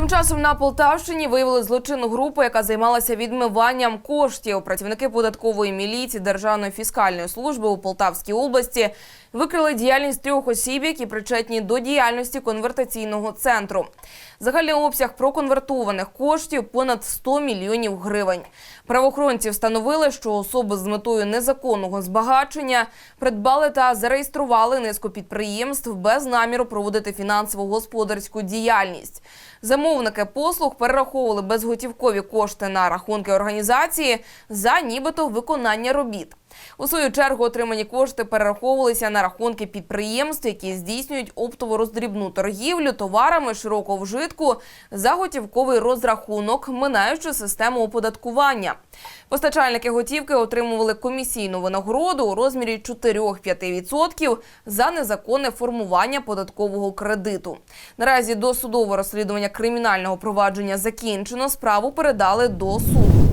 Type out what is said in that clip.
Тим часом на Полтавщині виявили злочинну групу, яка займалася відмиванням коштів. Працівники податкової міліції Державної фіскальної служби у Полтавській області викрили діяльність трьох осіб, які причетні до діяльності конвертаційного центру. Загальний обсяг проконвертованих коштів понад 100 мільйонів гривень. Правоохоронці встановили, що особи з метою незаконного збагачення придбали та зареєстрували низку підприємств без наміру проводити фінансово-господарську діяльність. Замовники послуг перераховували безготівкові кошти на рахунки організації за нібито виконання робіт. У свою чергу отримані кошти перераховувалися на рахунки підприємств, які здійснюють оптово роздрібну торгівлю товарами широкого вжитку за готівковий розрахунок, минаючи систему оподаткування. Постачальники готівки отримували комісійну винагороду у розмірі 4-5% за незаконне формування податкового кредиту. Наразі досудове розслідування кримінального провадження закінчено. Справу передали до суду.